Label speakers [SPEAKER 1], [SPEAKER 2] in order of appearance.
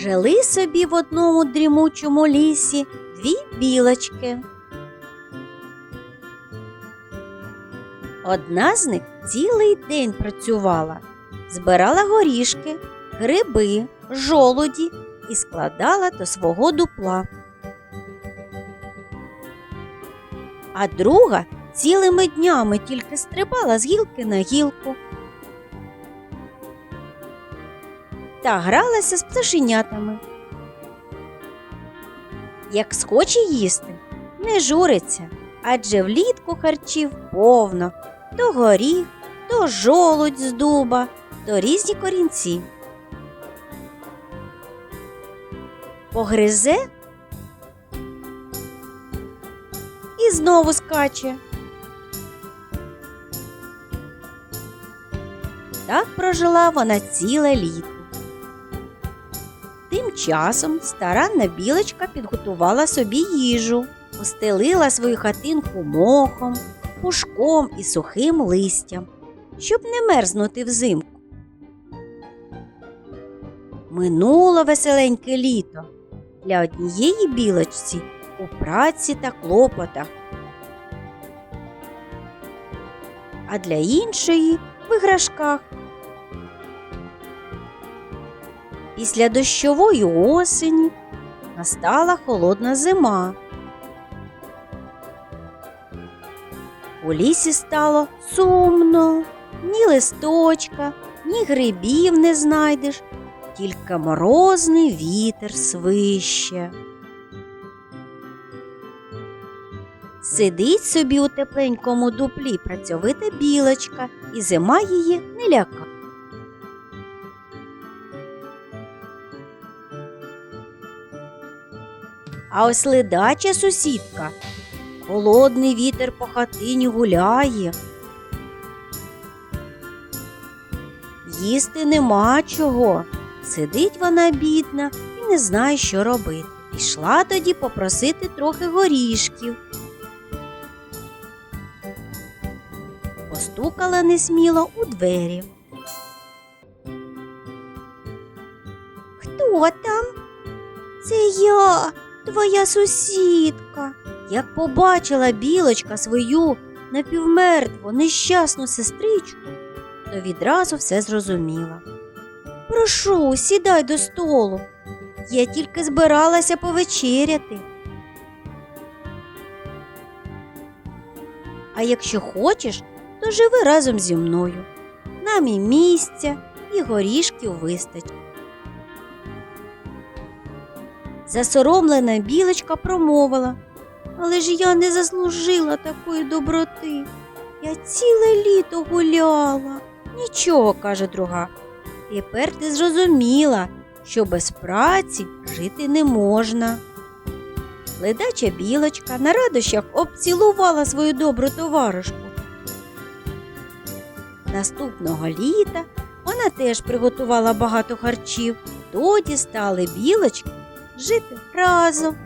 [SPEAKER 1] Жили собі в одному дрімучому лісі дві білочки. Одна з них цілий день працювала, збирала горішки, гриби, жолуді і складала до свого дупла. А друга цілими днями тільки стрибала з гілки на гілку та гралася з пташенятами. Як схоче їсти, не журиться, адже влітку харчів повно то горіх, то жолудь з дуба, то різні корінці. Погризе і знову скаче. Так прожила вона ціле літо. Часом старанна білочка підготувала собі їжу, постелила свою хатинку мохом, пушком і сухим листям, щоб не мерзнути взимку. Минуло веселеньке літо для однієї білочці у праці та клопотах, а для іншої в іграшках. Після дощової осені настала холодна зима. У лісі стало сумно, ні листочка, ні грибів не знайдеш, тільки морозний вітер свище. Сидить собі у тепленькому дуплі працьовита білочка, і зима її не ляка. А ось ледача сусідка. Холодний вітер по хатині гуляє. Їсти нема чого. Сидить вона бідна і не знає, що робити. Пішла тоді попросити трохи горішків. Постукала несміло у двері. Хто там? Це я, твоя сусідка. Як побачила білочка свою напівмертву, нещасну сестричку, то відразу все зрозуміла. Прошу, сідай до столу. Я тільки збиралася повечеряти. А якщо хочеш, то живи разом зі мною. Нам і місця, і горішків вистачить. Засоромлена білочка промовила, але ж я не заслужила такої доброти. Я ціле літо гуляла. Нічого, каже друга. Тепер ти зрозуміла, що без праці жити не можна. Ледача білочка на радощах обцілувала свою добру товаришку. Наступного літа вона теж приготувала багато харчів. Тоді стали білочки жити разом